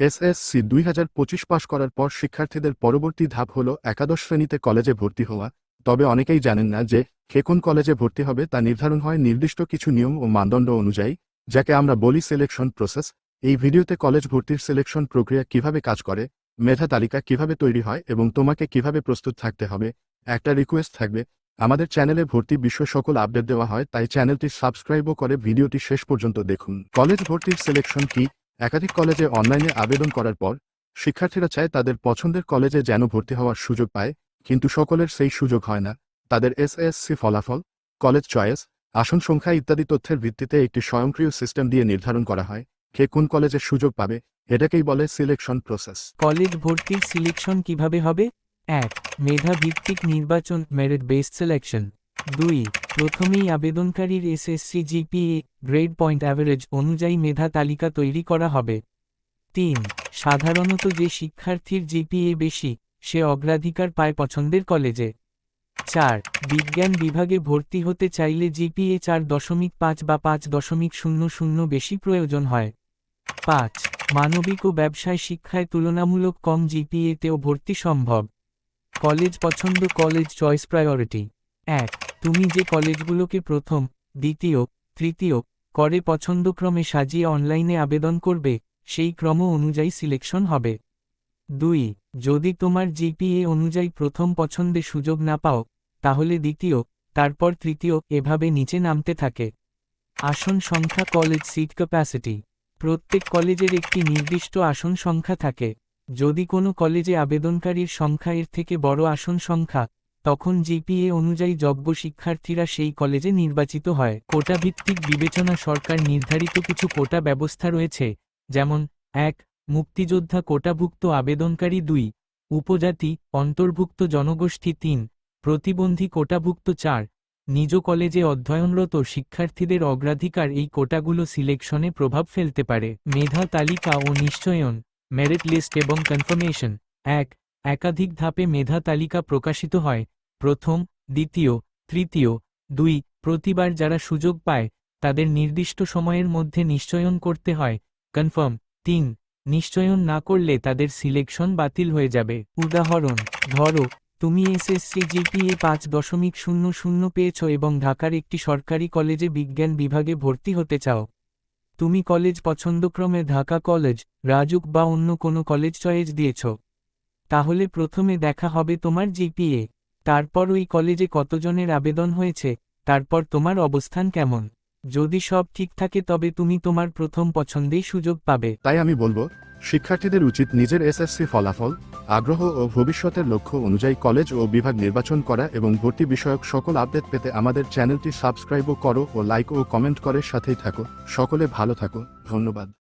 SSC দুই হাজার পঁচিশ পাশ করার পর শিক্ষার্থীদের পরবর্তী ধাপ হল একাদশ শ্রেণীতে কলেজে ভর্তি হওয়া। তবে অনেকেই জানেন না যে, কে কোন কলেজে ভর্তি হবে তা নির্ধারণ হয় নির্দিষ্ট কিছু নিয়ম ও মানদণ্ড অনুযায়ী, যাকে আমরা বলি সিলেকশন প্রসেস এই ভিডিওতে কলেজ ভর্তির সিলেকশন প্রক্রিয়া কীভাবে কাজ করে, মেধা তালিকা কীভাবে তৈরি হয় এবং তোমাকে কীভাবে প্রস্তুত থাকতে হবে, একটা রিকোয়েস্ট থাকবে। আমাদের চ্যানেলে ভর্তি বিশ্ব সকল আপডেট দেওয়া হয়, তাই চ্যানেলটি সাবস্ক্রাইবও করে ভিডিওটি শেষ পর্যন্ত দেখুন। কলেজ ভর্তির সিলেকশন কি? একাধিক কলেজে অনলাইনে আবেদন করার পর, শিক্ষার্থীরা চায় তাদের পছন্দের কলেজে যেন ভর্তি হওয়ার সুযোগ পায়, কিন্তু সকলের সেই সুযোগ হয় না। তাদের এসএসসি ফলাফল, কলেজ চয়েস, আসন সংখ্যা ইত্যাদি তথ্যের ভিত্তিতে একটি স্বয়ংক্রিয় সিস্টেম দিয়ে নির্ধারণ করা হয়, কে কোন কলেজে সুযোগ পাবে, এটাকেই বলে সিলেকশন প্রসেস। কলেজ ভর্তির সিলেকশন কীভাবে হবে? এক মেধা ভিত্তিক নির্বাচন মেরিট বেসড সিলেকশন দুই, প্রথমেই আবেদনকারীর SSC GPA, grade point average অনুযায়ী মেধা তালিকা তৈরি করা হবে। তিন, সাধারণত যে শিক্ষার্থীর জিপিএ বেশি, সে অগ্রাধিকার পায় পছন্দের কলেজে। চার, বিজ্ঞান বিভাগে ভর্তি হতে চাইলে জিপিএ চার দশমিক পাঁচ বা পাঁচ দশমিক শূন্য শূন্য বেশি প্রয়োজন হয়। পাঁচ, মানবিক ও ব্যবসায় শিক্ষায় তুলনামূলক কম জিপিএতেও ভর্তি সম্ভব। কলেজ পছন্দ কলেজ চয়েস প্রায়োরিটি। এক তুমি যে কলেজগুলোকে প্রথম, দ্বিতীয়, তৃতীয় করে পছন্দক্রমে সাজিয়ে অনলাইনে আবেদন করবে, সেই ক্রম অনুযায়ী সিলেকশন হবে। দুই, যদি তোমার জিপিএ অনুযায়ী প্রথম পছন্দে সুযোগ না পাও, তাহলে দ্বিতীয়, তারপর তৃতীয় এভাবে নিচে নামতে থাকে। আসন সংখ্যা কলেজ সিট ক্যাপাসিটি। প্রত্যেক কলেজের একটি নির্দিষ্ট আসন সংখ্যা থাকে। যদি কোনো কলেজে আবেদনকারীর সংখ্যা এর থেকে বড় আসন সংখ্যা তখন জিপিএ অনুযায়ী যোগ্য শিক্ষার্থীরা সেই কলেজে নির্বাচিত হয়। কোটা ভিত্তিক বিবেচনা সরকার নির্ধারিত কিছু কোটা ব্যবস্থা রয়েছে, যেমন, এক, মুক্তিযোদ্ধা কোটাভুক্ত আবেদনকারী দুই, উপজাতি, অন্তর্ভুক্ত জনগোষ্ঠী তিন, প্রতিবন্ধী কোটাভুক্ত চার, নিজ কলেজে অধ্যয়নরত শিক্ষার্থীদের অগ্রাধিকার এই কোটাগুলো সিলেকশনে প্রভাব ফেলতে পারে। মেধা তালিকা ও নিশ্চয়ন মেরিট লিস্ট এবং কনফার্মেশন এক, একাধিক ধাপে মেধা তালিকা প্রকাশিত হয় প্রথম, দ্বিতীয়, তৃতীয়, দুই, প্রতিবার যারা সুযোগ পায়, তাদের নির্দিষ্ট সময়ের মধ্যে নিশ্চয়ন করতে হয়। কনফার্ম, তিন, নিশ্চয়ন না করলে তাদের সিলেকশন বাতিল হয়ে যাবে। উদাহরণ, ধরো, তুমি এসএসসি জিপিএ পাঁচ দশমিক শূন্য শূন্য পেয়েছ এবং ঢাকার একটি সরকারি কলেজে বিজ্ঞান বিভাগে ভর্তি হতে চাও। তুমি কলেজ পছন্দক্রমে ঢাকা কলেজ, রাজুক বা অন্য কোনো কলেজ চয়েস দিয়েছ। তাহলে প্রথমে দেখা হবে তোমার জিপিএ। তারপর ওই কলেজে কতজনের আবেদন হয়েছে, তারপর তোমার অবস্থান কেমন? যদি সব ঠিক থাকে তবে তুমি তোমার প্রথম পছন্দেই সুযোগ পাবে। তাই আমি বলব, শিক্ষার্থীদের উচিত নিজের এসএসসি ফলাফল, আগ্রহ ও ভবিষ্যতের লক্ষ্য অনুযায়ী কলেজ ও বিভাগ নির্বাচন করা এবং ভর্তি বিষয়ক সকল আপডেট পেতে আমাদের চ্যানেলটি সাবস্ক্রাইবও করো ও লাইক ও কমেন্ট করে সাথেই থাকো। সকলে ভালো থাকো। ধন্যবাদ।